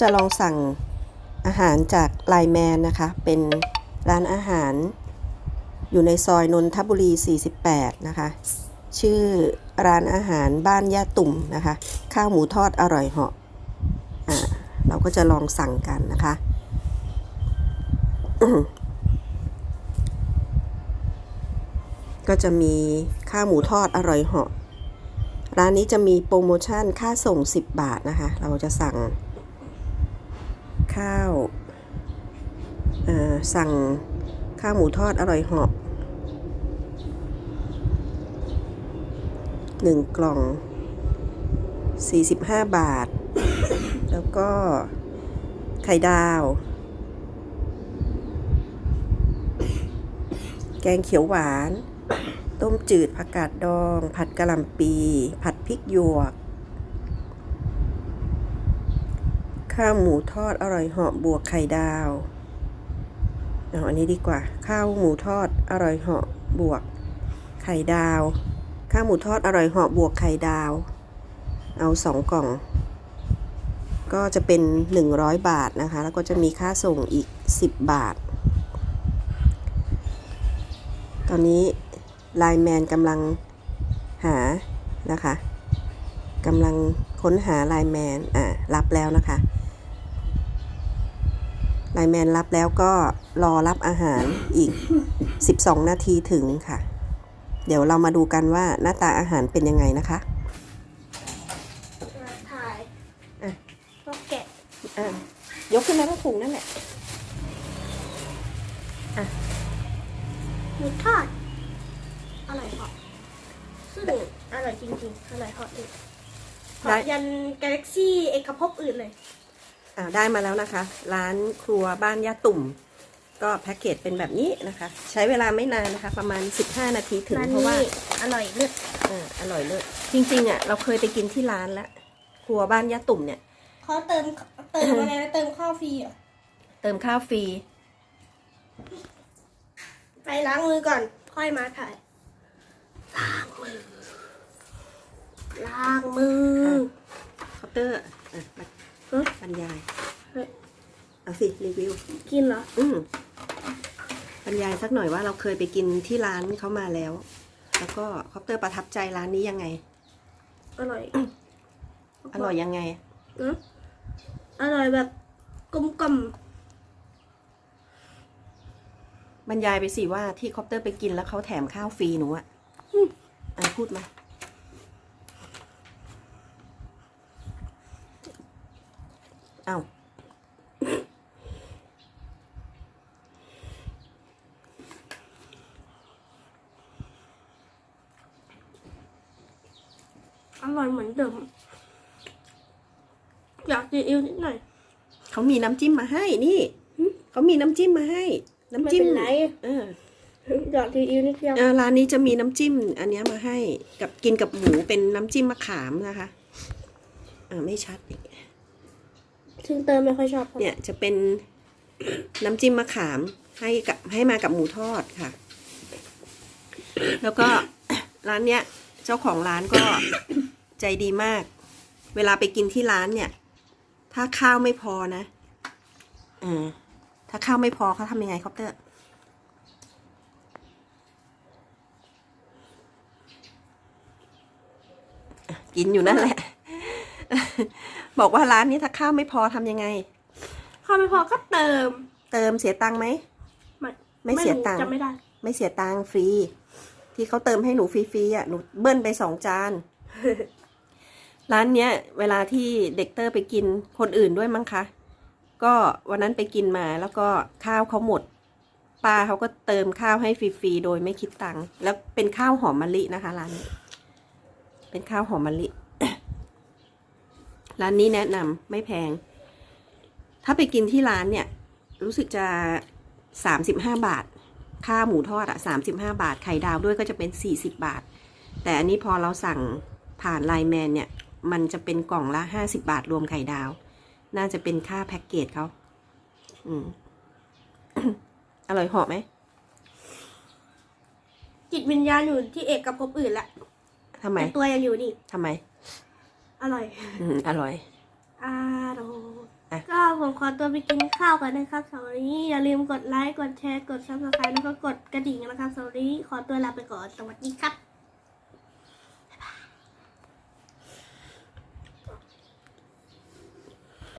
จะลองสั่งอาหารจากไลแมนนะคะ เป็นร้านอาหารอยู่ในซอยนนทบุรี 48 นะคะ ชื่อร้านอาหารบ้านย่าตุ่มนะคะ ข้าวหมูทอดอร่อยเหาะอ่าเราก็จะลองสั่งกันนะคะ ก็จะมีข้าวหมูทอดอร่อยเหาะ ร้านนี้จะมีโปรโมชั่นค่าส่ง 10 บาทนะคะ เราจะสั่ง ข้าวสั่งข้าวหมูทอดอร่อยเหาะหนึ่งกล่อง 45 บาท แล้วก็ไข่ดาว แกงเขียวหวาน ต้มจืดผักกาดดอง ผัดกะหล่ำปี ผัดพริกหยวก ข้าวหมูทอดอร่อยเหาะบวกไข่ดาวเอาอันนี้ดีกว่า ข้าวหมูทอดอร่อยเหาะบวกไข่ดาว ข้าวหมูทอดอร่อยเหาะบวกไข่ดาว เอาสองกล่อง ก็จะเป็น 100 บาทนะคะ แล้วก็จะมีค่าส่งอีก 10 บาท ตอนนี้ไลน์แมนกำลังหานะคะกำลังค้นหาไลน์แมนอ่ารับแล้วนะคะ ไลน์แมนรับแล้วก็รอรับอาหารอีก 12 นาทีถึงค่ะ เดี๋ยวเรามาดูกันว่าหน้าตาอาหารเป็นยังไงนะคะถ่ายอะก็แกะอ่ายกขึ้นมาทั้งถุงนั่นแหละหมูทอดอร่อยเหาะซึ่งอร่อยจริงๆอร่อยเหาะอีกเหาะยันกาแล็กซี่เอกภพอื่นเลยอ่า ได้มาแล้วนะคะ ร้านครัวบ้านย่าตุ่ม ก็แพ็กเกจเป็นแบบนี้นะคะ ใช้เวลาไม่นานนะคะ ประมาณ 15 นาทีถึงร้านเพราะว่านี้อร่อยเลือดอ่าอร่อยเลยจริงๆอะเราเคยไปกินที่ร้านแล้วครัวบ้านย่าตุ่มเนี่ยเขาเติมเติมอะไรนะเติมข้าวฟรีเหรอเติมข้าวฟรีไปล้างมือก่อน ค่อยมาถ่ายล้างมือล้างมือเคาน์เตอร์อะมาฮะบ รรยายเฮ้ยเอาสิรีวิว กินเหรอ อืมบรรยายสักหน่อยว่าเราเคยไปกินที่ร้านเขามาแล้ว แล้วก็คอปเตอร์ประทับใจร้านนี้ยังไง อร่อย อร่อยยังไงอืมอร่อยแบบกลมกล่อมบรรยายไปสิว่าที่คอปเตอร์ไปกินแล้วเขาแถมข้าวฟรีหนูอะอะพูดมา เอาอร่อยเหมือนเดิม อยากรีวิวนิดหน่อยเขามีน้ำจิ้มมาให้นี่เขามีน้ำจิ้มมาให้ น้ำไม่จิ้มเป็นไรเอออยากรีวิวนิดเดียวเอ่อร้านนี้จะมีน้ำจิ้ม อันเนี้ยมาให้ กับกินกับหมูเป็นน้ำจิ้มมะขามนะคะ อ่าไม่ชัดอีก ซึ่งเติมไม่ค่อยชอบเนี่ยจะเป็นน้ำจิ้มมะขามให้กับให้มากับหมูทอดค่ะ แล้วก็ร้านเนี้ยเจ้าของร้านก็ใจดีมาก เวลาไปกินที่ร้านเนี่ย ถ้าข้าวไม่พอนะเออถ้าข้าวไม่พอเขาทำยังไงครับเตอร์กินอยู่นั่นแหละ บอกว่าร้านนี้ถ้าข้าวไม่พอทำยังไง ข้าวไม่พอก็เติม เติมเสียตังค์ไหม ไม่ไม่เสียตังค์ รู้จำไม่ได้ ไม่เสียตังค์ฟรี ที่เขาเติมให้หนูฟรีๆอะหนูเบิ้ลไปสองจาน ร้านเนี้ย เวลาที่เด็กเตอร์ไปกินคนอื่นด้วยมั้งคะ ก็วันนั้นไปกินมาแล้วก็ข้าวเขาหมดป้าเขาก็เติมข้าวให้ฟรีๆโดยไม่คิดตังค์แล้วเป็นข้าวหอมมะลินะคะร้านนี้เป็นข้าวหอมมะลิ ร้านนี้แนะนำไม่แพง ถ้าไปกินที่ร้านเนี่ย รู้สึกจะสามสิบห้าบาท ค่าหมูทอดอะสามสิบห้าบาท ไข่ดาวด้วยก็จะเป็นสี่สิบบาท แต่อันนี้พอเราสั่งผ่านไลน์แมนเนี่ย มันจะเป็นกล่องละห้าสิบาทรวมไข่ดาว น่าจะเป็นค่าแพ็กเกจเขาอืมอร่อยเหาะไหม จิตวิญญาณอยู่ที่เอกภพอื่นแหละทำไมแต่ตัวยังอยู่นี่ทำไม อร่อย อืมอร่อย อร่อยอะก็ผมขอตัวไปกินข้าวก่อนนะครับสำหรับวันนี้อย่าลืมกดไลค์ กดแชร์ กดซับสไครต์แล้วก็กดกระดิ่งนะครับสำหรับวันนี้ขอตัวลาไปก่อน สวัสดีครับ